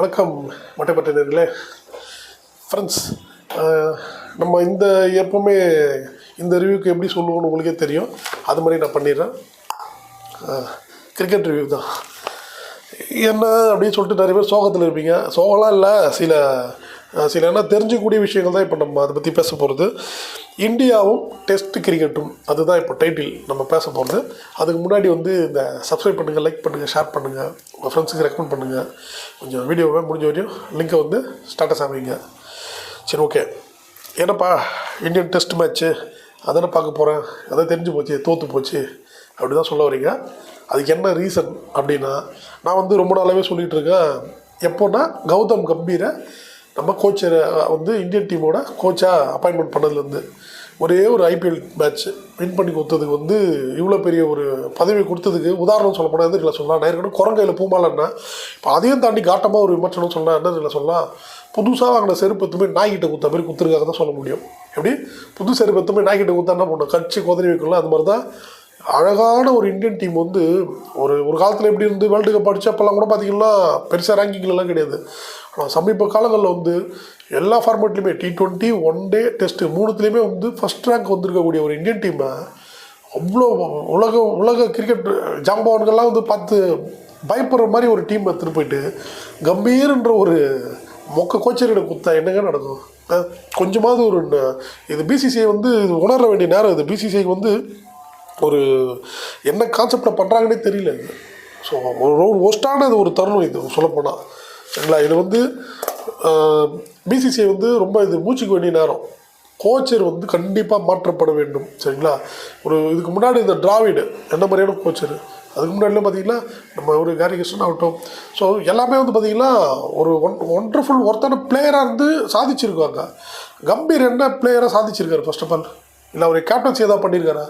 வணக்கம் மட்டப்பட்டினர்களே ஃப்ரெண்ட்ஸ் நம்ம இந்த எப்போவுமே இந்த ரிவ்யூக்கு எப்படி சொல்லுவோம்னு உங்களுக்கே தெரியும். அது மாதிரி நான் பண்ணிடுறேன். கிரிக்கெட் ரிவ்யூ தான். என்ன அப்படின்னு சொல்லிட்டு நிறைய பேர் சோகத்தில் இருப்பீங்க. சோகம்லாம் இல்லை சில சில என்ன தெரிஞ்சக்கூடிய விஷயங்கள் தான் இப்போ நம்ம அதை பற்றி பேச போகிறது இந்தியாவும் டெஸ்ட் கிரிக்கெட்டும் அதுதான் இப்போ டைட்டில் நம்ம பேச போகிறது அதுக்கு முன்னாடி வந்து இந்த சப்ஸ்கிரைப் பண்ணுங்கள் லைக் பண்ணுங்கள் ஷேர் பண்ணுங்கள் உங்கள் ஃப்ரெண்ட்ஸுக்கு ரெக்கமெண்ட் பண்ணுங்கள் கொஞ்சம் வீடியோவை முடிஞ்ச வரையும் லிங்கை வந்து ஸ்டாட்டஸ் ஆவீங்க சரி ஓகே என்னப்பா இந்தியன் டெஸ்ட் மேட்ச்சு அதானே பார்க்க போகிறேன் அதான் தெரிஞ்சு போச்சு தோற்று போச்சு. அப்படி தான் சொல்ல வரீங்க. அதுக்கு என்ன ரீசன் அப்படின்னா நான் வந்து ரொம்ப நாளாகவே சொல்லிகிட்டு இருக்கேன். எப்போன்னா கௌதம் கம்பீரை நம்ம கோச்சரை வந்து இந்தியன் டீமோட கோச்சாக அப்பாயின்மெண்ட் பண்ணதுலேருந்து ஒரே ஒரு ஐபிஎல் மேட்ச் வின் பண்ணி கொடுத்ததுக்கு வந்து இவ்வளோ பெரிய ஒரு பதவி கொடுத்ததுக்கு உதாரணம் சொல்ல போனால் எதிரில் சொல்லலாம். நான் குரங்கையில் பூமாலன்னா இப்போ அதையும் தாண்டி காட்டமாக ஒரு விமர்சனம் சொல்லலாம் என்ன சொல்லலாம். புதுசாக வாங்கின செருப்பு எத்துமே நாய்கிட்ட குத்த மாதிரி குத்துருக்காக தான் சொல்ல முடியும். எப்படி? புது செருப்பு எத்துமே நாய்கிட்ட குத்தா என்ன பண்ணணும் கட்சி குதிரை வைக்கலாம் அது மாதிரி தான் அழகான ஒரு இந்தியன் டீம் வந்து ஒரு ஒரு காலத்தில் எப்படி இருந்து வேர்ல்டு கப் அடிச்சப்பெல்லாம் கூட பார்த்தீங்கன்னா பெருசாக ரேங்கிங்லலாம் கிடையாது. ஆனால் சமீப காலங்களில் வந்து எல்லா ஃபார்மேட்லையுமே T twenty one day test மூணுத்துலேயுமே வந்து ஃபஸ்ட் ரேங்க் வந்திருக்கக்கூடிய ஒரு இந்தியன் டீமை அவ்வளோ உலக உலக கிரிக்கெட் ஜாம்பவான்கள்லாம் வந்து பார்த்து பயப்படுற மாதிரி ஒரு டீம் எடுத்துகிட்டு போயிட்டு கம்பீர்ன்ற ஒரு மொக்க கோச்சரிட குத்தா என்னங்க நடக்கும்? கொஞ்சமாவது ஒரு இது பிசிசிஐ வந்து இது உணர வேண்டிய நேரம் இது. பிசிசிஐக்கு வந்து ஒரு என்ன கான்செப்டில் பண்ணுறாங்கன்னே தெரியல. இது ஸோ ஒரு ஒஸ்டான இது ஒரு தருணம் இது சொல்லப்போனால் சரிங்களா? இது வந்து பிசிசிஐ வந்து ரொம்ப இது மூச்சுக்கு வேண்டிய நேரம். கோச்சர் வந்து கண்டிப்பாக மாற்றப்பட வேண்டும். சரிங்களா? ஒரு இதுக்கு முன்னாடி இந்த டிராவிடு என்ன மாதிரியான கோச்சர்? அதுக்கு முன்னாடிலாம் பார்த்தீங்கன்னா நம்ம ஒரு கேரி கிருஷ்ணன் ஆகட்டும். ஸோ எல்லாமே வந்து பார்த்தீங்கன்னா ஒரு ஒன் ஒண்டர்ஃபுல் ஒருத்தான பிளேயராக இருந்து சாதிச்சிருக்காங்க. கம்பீர் என்ன பிளேயராக சாதிச்சிருக்காரு ஃபர்ஸ்ட் ஆஃப் ஆல் இல்லை அவர் கேப்டன்சி ஏதாவது பண்ணியிருக்காரா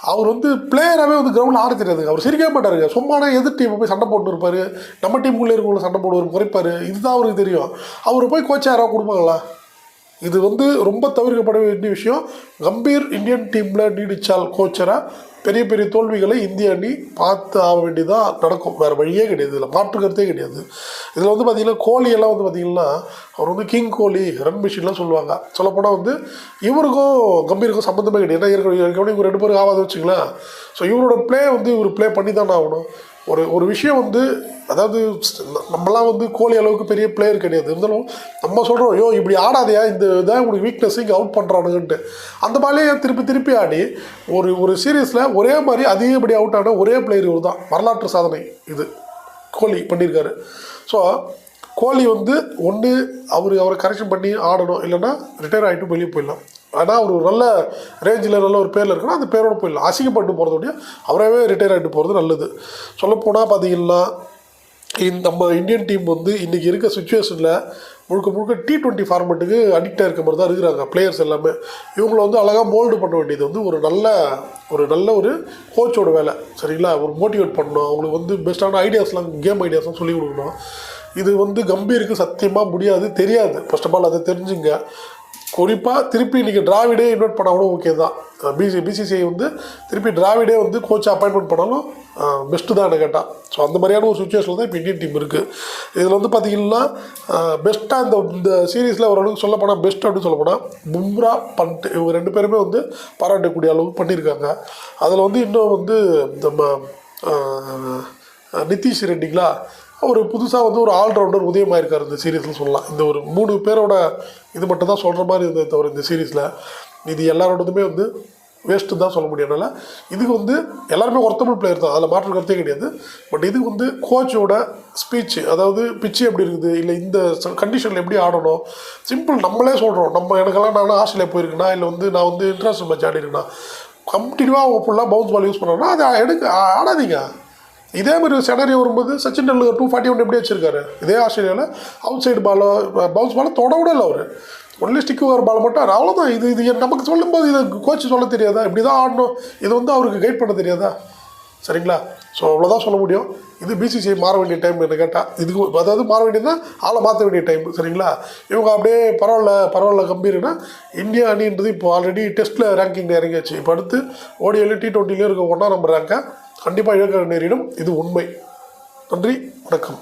அவர் வந்து பிளேயராகவே வந்து கிரவுண்டில் ஆட தெரியாது. அவர் சிரிக்கவே மாட்டார். சும்மான எதிர் டீமை போய் சண்டை போட்டு இருப்பார். நம்ம டீமுக்குள்ளே இருக்கவங்கள சண்டை போடுவார் குறைப்பார். இதுதான் அவருக்கு தெரியும். அவர் போய் கோச் யாராவது கொடுப்பாங்களா? இது வந்து ரொம்ப தவிர்க்கப்பட வேண்டிய விஷயம். கம்பீர் இந்தியன் டீமில் நீடிச்சால் கோச்சராக பெரிய பெரிய தோல்விகளை இந்திய அணி பார்த்து ஆக வேண்டியதாக நடக்கும். வேறு வழியே கிடையாது. இதில் மாற்று கருத்தே கிடையாது. இதில் வந்து பார்த்திங்கன்னா கோலி எல்லாம் வந்து பார்த்திங்கன்னா அவர் வந்து கிங் கோலி ரன் மிஷின்லாம் சொல்லுவாங்க. சொல்லப்போனால் வந்து இவருக்கும் கம்பீருக்கும் சம்மந்தமே கிடையாது. ஏன்னா ஏற்கனவே இவங்க ரெண்டு பேரும் ஆகாது வச்சுங்களேன் ஸோ இவரோட ப்ளே வந்து இவர் ப்ளே பண்ணி தானே ஆகணும். ஒரு ஒரு விஷயம் வந்து அதாவது நம்மலாம் வந்து கோலி அளவுக்கு பெரிய பிளேயர் கிடையாது. இருந்தாலும் நம்ம சொல்கிறோம் ஐயோ இப்படி ஆடாதையா? இந்த இதான் உங்களுக்கு வீக்னஸ் இங்கே அவுட் பண்ணுறானுங்கன்ட்டு அந்த மாதிரியே திருப்பி திருப்பி ஆடி ஒரு ஒரு சீரீஸில் ஒரே மாதிரி அதிகப்படி அவுட் ஆன ஒரே பிளேயர் இவர் தான் வரலாற்று சாதனை இது. கோலி பண்ணியிருக்காரு. ஸோ கோலி வந்து ஒன்று அவர் அவரை கரெக்ஷன் பண்ணி ஆடணும். இல்லைன்னா ரிட்டையர் ஆகிட்டு வெளியே போயிடலாம். ஆனால் அவர் ஒரு நல்ல ரேஞ்சில் நல்ல ஒரு பேரில் இருக்குன்னா அந்த பேரோட போயிடலாம். அசிங்கப்பட்டு போகிறதோடய அவராகவே ரிட்டையர் ஆகிட்டு போகிறது நல்லது. சொல்லப்போனால் பார்த்தீங்கன்னா நம்ம இந்தியன் டீம் வந்து இன்றைக்கி இருக்க சுச்சுவேஷனில் முழுக்க முழுக்க டி டுவெண்ட்டி ஃபார்மெட்டுக்கு அடிக்டாக இருக்க மாதிரி தான் இருக்கிறாங்க பிளேயர்ஸ் எல்லாமே. இவங்கள வந்து அழகாக மோல்டு பண்ண வேண்டியது வந்து ஒரு நல்ல ஒரு நல்ல ஒரு கோச்சோட வேலை. சரிங்களா? ஒரு மோட்டிவேட் பண்ணணும். அவங்களுக்கு வந்து பெஸ்ட்டான ஐடியாஸ்லாம் கேம் ஐடியாஸ்லாம் சொல்லிக் கொடுக்கணும். இது வந்து கம்பீருக்கு சத்தியமாக முடியாது தெரியாது. ஃபர்ஸ்ட் ஆஃப் ஆல் அதை தெரிஞ்சுங்க. குறிப்பாக திருப்பி நீங்கள் டிராவிடே இன்வைட் பண்ணால் கூட ஓகே தான் பிசி பிசிசிஐ வந்து திருப்பி டிராவிடே வந்து கோச் அப்பாயின்மெண்ட் பண்ணாலும் பெஸ்ட்டு தான் என்ன கேட்டால் ஸோ அந்த மாதிரியான ஒரு சுச்சுவேஷனில் தான் இப்போ இந்தியன் டீம் இருக்குது இதில் வந்து பார்த்திங்கன்னா பெஸ்ட்டாக இந்த இந்த சீரீஸில் ஓரளவுக்கு சொல்லப்போனால் பெஸ்ட் அப்படின்னு சொல்லப்போனால் பும்ரா பண்ட் இவங்க ரெண்டு பேருமே வந்து பாராட்டக்கூடிய அளவுக்கு பண்ணியிருக்காங்க அதில் வந்து இன்னும் வந்து நம்ம நிதிஷ் ரெட்டிங்களா ஒரு புதுசாக வந்து ஒரு ஆல்ரவுண்டர் உதயமாயிருக்கார் இந்த சீரீஸில் சொல்லலாம். இந்த ஒரு மூணு பேரோட இது மட்டும் தான் சொல்கிற மாதிரி இருந்தது தவிர இந்த சீரீஸில் இது எல்லாரோடதுமே வந்து வேஸ்ட்டு தான் சொல்ல முடியும் என்னால். இதுக்கு வந்து எல்லாருமே ஒருத்தமிழ் பிளேயர் தான். அதில் மாற்று கருத்தே கிடையாது. பட் இதுக்கு வந்து கோச்சோட ஸ்பீச் அதாவது பிச்சு எப்படி இருக்குது இல்லை இந்த கண்டிஷனில் எப்படி ஆடணும். சிம்பிள் நம்மளே சொல்கிறோம் நம்ம எனக்கெல்லாம் நான் ஆஸ்திரேலியா போயிருக்கேனா இல்லை வந்து நான் வந்து இன்டர்நேஷ்னல் மேட்ச் ஆடிருக்கேனா. கண்டினியூவாக அவங்க ஃபுல்லாக பவுன்ஸ் பால் யூஸ் பண்ணாங்கன்னா அதை எடுக்க ஆடாதீங்க. இதே மாதிரி செனரியோ வரும்போது Sachin Tendulkar two forty one எப்படி வச்சிருக்காரு? இதே ஆஸ்திரேலியாவில் அவுட் சைடு பாலோ பவுன்ஸ் பாலை தொட விட இல்லை அவர் ஒன்லி ஸ்டிக் ஒரு பால் மட்டும் அவ்வளோதான் இது இது நமக்கு சொல்லும்போது இதை கோச் சொல்ல தெரியாதா? இப்படி தான் ஆடணும். இது வந்து அவருக்கு கைட் பண்ண தெரியாதா? சரிங்களா? ஸோ அவ்வளோதான் சொல்ல முடியும். இது பிசிசிஐ மாற வேண்டிய டைம் என்ன கேட்டால் இதுக்கு அதாவது மாற வேண்டியதுன்னா ஆளை மாற்ற வேண்டிய டைம் சரிங்களா? இவங்க அப்படியே பரவாயில்ல பரவாயில்ல கம்பீர்னா இந்தியா அணின்றது இப்போ ஆல்ரெடி டெஸ்ட்டில் ரேங்கிங் இறங்கியாச்சு. இப்போ அடுத்து ஓடியில் டி டுவெண்ட்டிலையும் இருக்க ஒன்றா நம்பர் ரேங்கை கண்டிப்பாக இழக்க நேரிடும் இது உண்மை. நன்றி வணக்கம்.